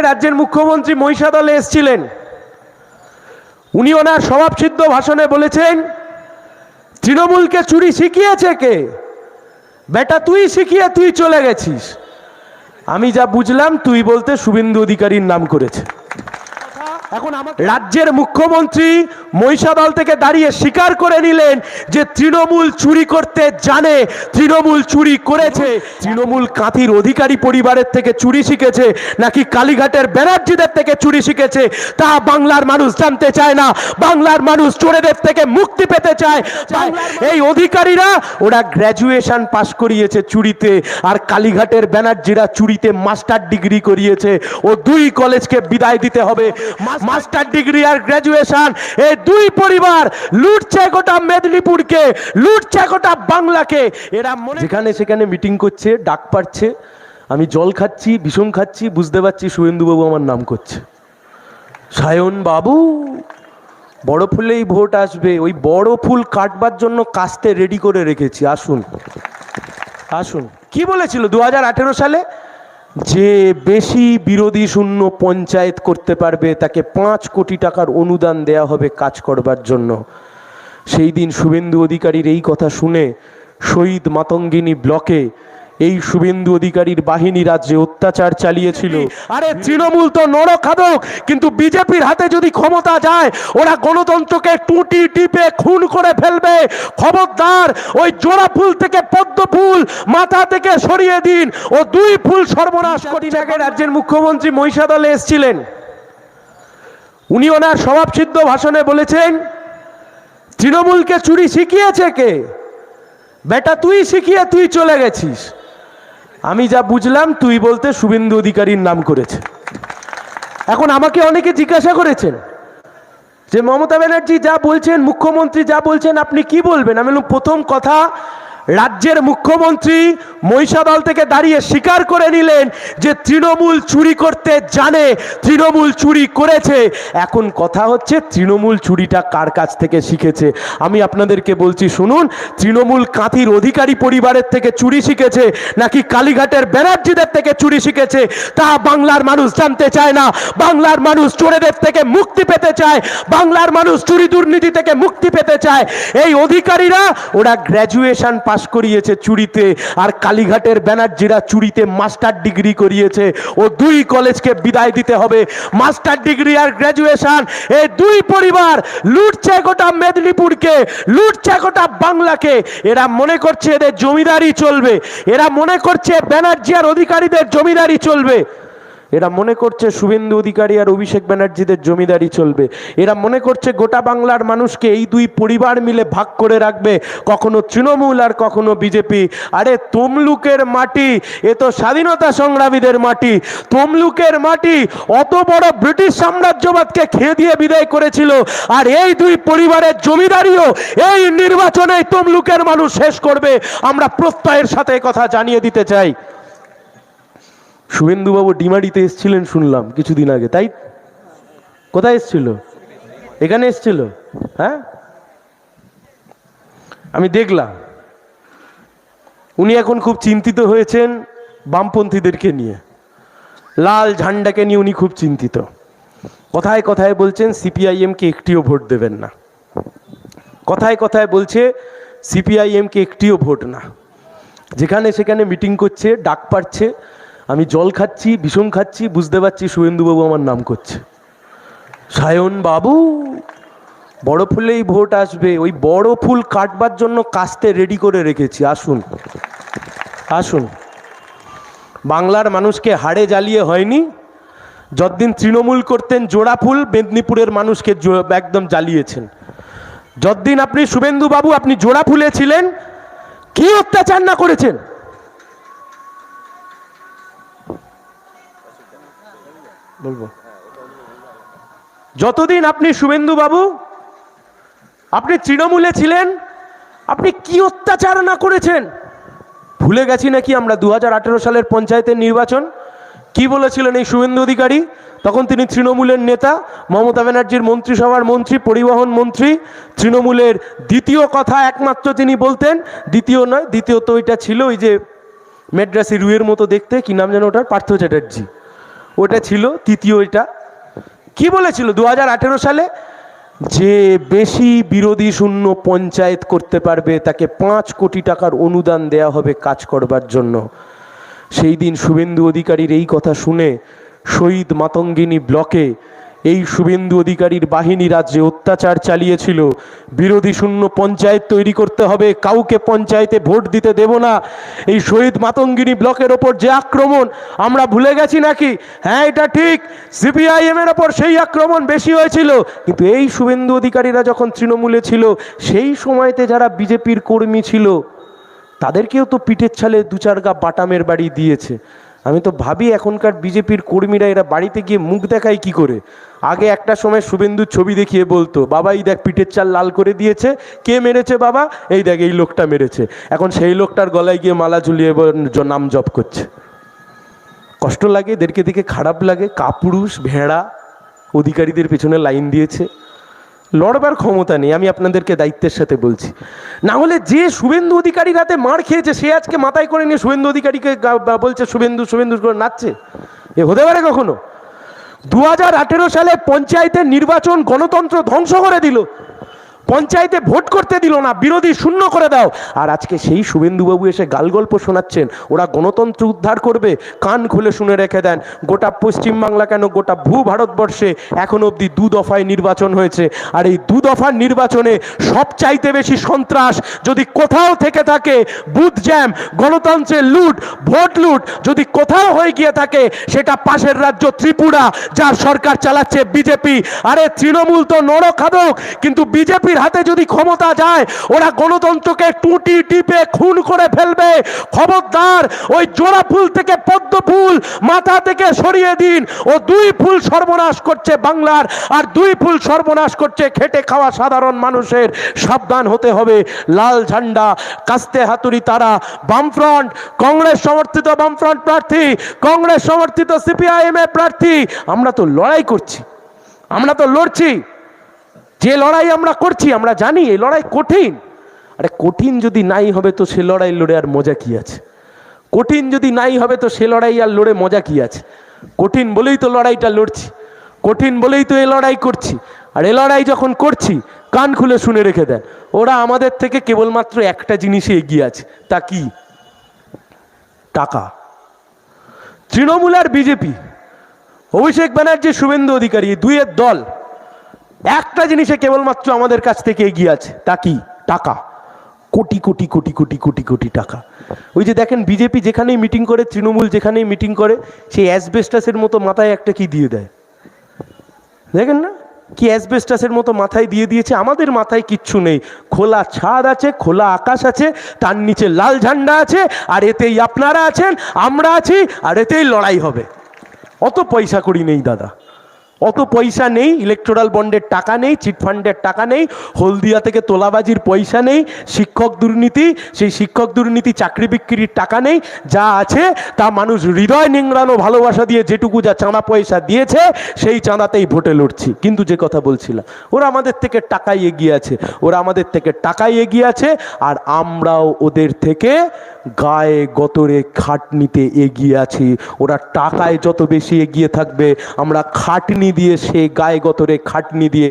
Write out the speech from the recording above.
রাজ্যের মুখ্যমন্ত্রী মহিষাদলে এসেছিলেন। উনি ওনার স্বভাবসিদ্ধ ভাষণে বলেছেন, তৃণমূলকে চুরি শিখিয়েছে কে? বেটা, তুই শিখিয়ে তুই চলে গেছিস। আমি যা বুঝলাম, তুই বলতে শুভেন্দু অধিকারীর নাম করেছে। এখন রাজ্যের মুখ্যমন্ত্রী মহিষাদল থেকে দাঁড়িয়ে স্বীকার করে নিলেন যে তৃণমূল চুরি করতে জানে তৃণমূল চুরি করেছে। তৃণমূল কাঁথির অধিকারী পরিবারের থেকে চুরি শিখেছে নাকি কালীঘাটের ব্যানার্জিদের থেকে চুরি শিখেছে তা বাংলার মানুষ জানতে চায় না। বাংলার মানুষ চোরেদের থেকে মুক্তি পেতে চায়। এই অধিকারীরা ওরা গ্র্যাজুয়েশন পাশ করিয়েছে চুরিতে আর কালীঘাটের ব্যানার্জিরা চুরিতে মাস্টার ডিগ্রি করিয়েছে। ও দুই কলেজকে বিদায় দিতে হবে। মাস্টার ডিগ্রি আর গ্র্যাজুয়েশন এই দুই পরিবার লুটছে গোটা মেদিনীপুরকে লুটছে গোটা বাংলাকে। এরা মনে যেখানে সেখানে মিটিং করছে ডাক পাচ্ছে আমি জল খাচ্ছি বিষম খাচ্ছি বুঝতে পারছি শুভেন্দুবাবু আমার নাম করছে। সায়ন বাবু বড় ফুলেই ভোট আসবে ওই বড় ফুল কাটবার জন্য কাস্তে রেডি করে রেখেছি আসুন। আসুন। কি বলেছিল দু হাজার আঠেরো সালে? যে বেশি বিরোধী শূন্য পঞ্চায়েত করতে পারবে, তাকে পাঁচ কোটি টাকার অনুদান দেয়া হবে কাজ করবার জন্য। সেই দিন শুভেন্দু অধিকারীর এই কথা শুনে শহীদ মাতঙ্গিনী ব্লকে এই শুভেন্দু অধিকারীর বাহিনী রাজ্যে অত্যাচার চালিয়েছিল। আরে তৃণমূল তো নরখাদক কিন্তু বিজেপির হাতে যদি ক্ষমতা যায় ওরা গণতন্ত্রকে টুটি টিপে খুন করে ফেলবে। খবরদার ওই জোড়া ফুল থেকে পদ্ম ফুল মাথা থেকে সরিয়ে দিন। ও দুই ফুল সর্বনাশ কোটি আগে রাজ্যের মুখ্যমন্ত্রী মহিষাদলে এসেছিলেন উনি ওনার স্বভাবসিদ্ধ ভাষণে বলেছেন তৃণমূলকে চুরি শিখিয়েছে কে? বেটা তুই শিখিয়ে তুই চলে গেছিস। আমি যা বুঝলাম, তুই বলতে শুভেন্দু অধিকারীর নাম করেছে। এখন আমাকে অনেকে জিজ্ঞাসা করেছেন যে মমতা ব্যানার্জি যা বলছেন, মুখ্যমন্ত্রী যা বলছেন, আপনি কি বলবেন? আমি প্রথম কথা রাজ্যের মুখ্যমন্ত্রী মহিষাদল থেকে দাঁড়িয়ে স্বীকার করে নিলেন যে তৃণমূল চুরি করতে জানে, তৃণমূল চুরি করেছে। এখন কথা হচ্ছে তৃণমূল চুরিটা কার কাছ থেকে শিখেছে? আমি আপনাদেরকে বলছি, শুনুন, তৃণমূল কাঁথির অধিকারী পরিবারের থেকে চুরি শিখেছে, নাকি কালীঘাটের ব্যানার্জিদের থেকে চুরি শিখেছে? তা বাংলার মানুষ জানতে চায় না। বাংলার মানুষ চোরেদের থেকে মুক্তি পেতে চায়। বাংলার মানুষ চুরি দুর্নীতি থেকে মুক্তি পেতে চায়। এই অধিকারীরা, ওরা গ্র্যাজুয়েশন পাশ করিয়েছে চুরিতে, আর কালীঘাটের ব্যানার্জিরা চুরিতে মাস্টার ডিগ্রি করিয়েছে। ও দুই কলেজকে বিদায় দিতে হবে। মাস্টার ডিগ্রি আর গ্র্যাজুয়েশন এই দুই পরিবার লুটছে গোটা মেদিনীপুরকে, লুটছে গোটা বাংলাকে। এরা মনে করছে এদের জমিদারি চলবে। এরা মনে করছে ব্যানার্জি আর অধিকারীদের জমিদারি চলবে। এরা মনে করছে শুভেন্দু অধিকারী আর অভিষেক ব্যানার্জিদের জমিদারি চলবে। এরা মনে করছে গোটা বাংলার মানুষকে এই দুই পরিবার মিলে ভাগ করে রাখবে। কখনো তৃণমূল আর কখনো বিজেপি। আরে তমলুকের মাটি, এ তো স্বাধীনতা সংগ্রামীদের মাটি। তমলুকের মাটি, অত বড় ব্রিটিশ সাম্রাজ্যবাদকে খেয়ে দিয়ে বিদায় করেছিল। আর এই দুই পরিবারের জমিদারিও এই নির্বাচনে তমলুকের মানুষ শেষ করবে। আমরা প্রত্যয়ের সাথে কথা জানিয়ে দিতে চাই। শুভেন্দুবাবু ডিমাডিতে এসছিলেন শুনলাম কিছুদিন আগে, তাই? কোথায় এসছিল? এখানে এসছিল? হ্যাঁ? আমি দেখলাম। উনি এখন খুব চিন্তিত হয়েছেন বামপন্থীদেরকে নিয়ে। লাল ঝান্ডাকে নিয়ে উনি খুব চিন্তিত। কথায় কথায় বলছেন, সিপিআইএমকে একটিও ভোট দেবেন না। কথায় কথায় বলছে, সিপিআইএমকে একটিও ভোট না। যেখানে সেখানে মিটিং করছে, ডাক পাচ্ছে আমি জল খাচ্ছি ভীষণ খাচ্ছি, বুঝতে পারছি শুভেন্দুবাবু আমার নাম করছে। সায়ন বাবু, বড় ফুলেই ভোট আসবে। ওই বড় ফুল কাটবার জন্য কাস্তে রেডি করে রেখেছি, আসুন। আসুন। বাংলার মানুষকে হাড়ে জ্বালিয়ে হয়নি। যতদিন তৃণমূল করতেন জোড়া ফুল, মেদিনীপুরের মানুষকে একদম জ্বালিয়েছেন। যতদিন আপনি শুভেন্দু বাবু আপনি জোড়া ফুলে ছিলেন, কি অত্যাচার না করেছেন? বলব। যতদিন আপনি শুভেন্দু বাবু আপনি তৃণমূলে ছিলেন, আপনি কি অত্যাচার না করেছেন? ভুলে গেছি নাকি আমরা দু হাজার আঠারো সালের পঞ্চায়েতের নির্বাচন? কি বলেছিলেন এই শুভেন্দু অধিকারী? তখন তিনি তৃণমূলের নেতা, মমতা ব্যানার্জির মন্ত্রিসভার মন্ত্রী, পরিবহন মন্ত্রী, তৃণমূলের দ্বিতীয় কথা একমাত্র তিনি বলতেন। দ্বিতীয় নয় দ্বিতীয় তো ওইটা ছিল ওই যে মেড্রাসি রুয়ের মতো দেখতে, কি নাম যেন ওটার? পার্থ চ্যাটার্জি। ওটা ছিল, তৃতীয় এটা। কি বলেছিল দু হাজার আঠেরো সালে? যে বেশি বিরোধী শূন্য পঞ্চায়েত করতে পারবে, তাকে পাঁচ কোটি টাকার অনুদান দেয়া হবে কাজ করবার জন্য। সেই দিন শুভেন্দু অধিকারীর এই কথা শুনে শহীদ মাতঙ্গিনী ব্লকে এই শুভেন্দু অধিকারীর বাহিনী রাজ্যে অত্যাচার চালিয়েছিল। বিরোধী শূন্য পঞ্চায়েত তৈরি করতে হবে। কাউকে পঞ্চায়েতে ভোট দিতে দেব না। এই শহীদ মাতঙ্গিনী ব্লকের ওপর যে আক্রমণ, আমরা ভুলে গেছি নাকি? হ্যাঁ এটা ঠিক। সিপিআইএম এর ওপর সেই আক্রমণ বেশি হয়েছিল। কিন্তু এই শুভেন্দু অধিকারীরা যখন তৃণমূলে ছিল, সেই সময়তে যারা বিজেপির কর্মী ছিল, তাদেরকেও তো পিঠের ছালে দু চার গা বাটামের বাড়ি দিয়েছে। আমি তো ভাবি এখনকার বিজেপির কর্মীরা এরা বাড়িতে গিয়ে মুখ দেখায় কি করে? আগে একটা সময় শুভেন্দুর ছবি দেখিয়ে বলতো বাবা এই দেখ পিঠের চাল লাল করে দিয়েছে, কে মেরেছে বাবা? এই দেখ, এই লোকটা মেরেছে। এখন সেই লোকটার গলায় গিয়ে মালা ঝুলিয়ে নাম জপ করছে। কষ্ট লাগে, এদেরকে দেখে খারাপ লাগে, কাপুরুষ, ভেড়া, অধিকারীদের পেছনে লাইন দিয়েছে। লড়বার ক্ষমতা নেই, আমি আপনাদেরকে দায়িত্বের সাথে বলছি। না হলে যে শুভেন্দু অধিকারীর হাতে মার খেয়েছে, সে আজকে মাথায় করে নিয়ে শুভেন্দু অধিকারীকে বলছে, শুভেন্দু শুভেন্দু করে নাচছে? এ হতে পারে কখনো? দু হাজার আঠেরো সালে পঞ্চায়েতের নির্বাচন গণতন্ত্র ধ্বংস করে দিল। পঞ্চায়েতে ভোট করতে দিল না, বিরোধী শূন্য করে দাও। আর আজকে সেই শুভেন্দুবাবু এসে গাল গল্প শোনাচ্ছেন, ওরা গণতন্ত্র উদ্ধার করবে, কান খুলে শুনে রেখে দেন। গোটা পশ্চিমবাংলা কেন গোটা ভূ ভারতবর্ষে এখন অবধি দু দফায় নির্বাচন হয়েছে? আর এই দু দফার নির্বাচনে সবচাইতে বেশি সন্ত্রাস যদি কোথাও থেকে থাকে, বুথ জ্যাম, গণতন্ত্রের লুট, ভোট লুট যদি কোথাও হয়ে গিয়ে থাকে, সেটা পাশের রাজ্য ত্রিপুরা, যার সরকার চালাচ্ছে বিজেপি। আরে তৃণমূল তো নরখাদক কিন্তু বিজেপির হাতে যদি ক্ষমতা যায়, ওরা গণতন্ত্রকে টুটি টিপে খুন করে ফেলবে। খবরদার, ওই জোড়া ফুল থেকে পদ্ম ফুল মাথা থেকে সরিয়ে দিন। ও দুই ফুল সর্বনাশ করছে বাংলার, আর দুই ফুল সর্বনাশ করছে খেটে খাওয়া সাধারণ মানুষের। সাবধান হতে হবে। লাল ঝান্ডা, কাস্তে হাতুড়ি তারা, বামফ্রন্ট, কংগ্রেস সমর্থিত বামফ্রন্ট প্রার্থী, কংগ্রেস সমর্থিত সিপিআইএম এর প্রার্থী। আমরা তো লড়াই করছি। আমরা তো লড়ছি। যে লড়াই আমরা করছি, আমরা জানি এই লড়াই কঠিন। আরে কঠিন যদি নাই হবে তো সে লড়াই লড়ে আর মজা কি আছে? কঠিন যদি নাই হবে তো সে লড়াই আর লড়ে মজা কি আছে? কঠিন বলেই তো লড়াইটা লড়ছি, কঠিন বলেই তো এই লড়াই করছি। আর এ লড়াই যখন করছি, কান খুলে শুনে রেখে দেন ওরা আমাদের থেকে কেবলমাত্র একটা জিনিসে এগিয়ে আছে, তা কি? টাকা। তৃণমূল আর বিজেপি। অভিষেক ব্যানার্জি শুভেন্দু অধিকারী, দুইয়ের দল। একটা জিনিসে কেবলমাত্র আমাদের কাছ থেকে এগিয়ে আছে, তা কি? টাকা। কোটি কোটি কোটি কোটি কোটি কোটি টাকা। ওই যে দেখেন বিজেপি যেখানেই মিটিং করে, তৃণমূল যেখানেই মিটিং করে, সেই অ্যাসবেস্টাসের মতো মাথায় একটা কি দিয়ে দেয়? দেখেন না? কি অ্যাসবেস্টাসের মতো মাথায় দিয়ে দিয়েছে? আমাদের মাথায় কিচ্ছু নেই। খোলা ছাদ আছে, খোলা আকাশ আছে, তার নিচে লাল ঝান্ডা আছে, আর এতেই আপনারা আছেন, আমরা আছি, আর এতেই লড়াই হবে। অত পয়সা করি নেই, দাদা। অত পয়সা নেই ইলেকট্রাল বন্ডের টাকা নেই চিটফান্ডের টাকা নেই, হলদিয়া থেকে তোলাবাজির পয়সা নেই, শিক্ষক দুর্নীতি, সেই শিক্ষক দুর্নীতি, চাকরি বিক্রির টাকা নেই, যা আছে তা মানুষ হৃদয় নিংড়ানো, ভালোবাসা দিয়ে যেটুকু যা চাঁদা পয়সা দিয়েছে, সেই চাঁদাতেই ভোটে লড়ছি। কিন্তু যে কথা বলছিলাম, ওরা আমাদের থেকে টাকায় এগিয়ে আছে, ওরা আমাদের থেকে টাকায় এগিয়ে আছে, আর আমরাও ওদের থেকে গায়ে গতরে খাটনিতে এগিয়ে আছি। ওরা টাকায় যত বেশি এগিয়ে থাকবে, আমরা খাটনি দিয়ে সে গায়ে গতরে খাটনি দিয়ে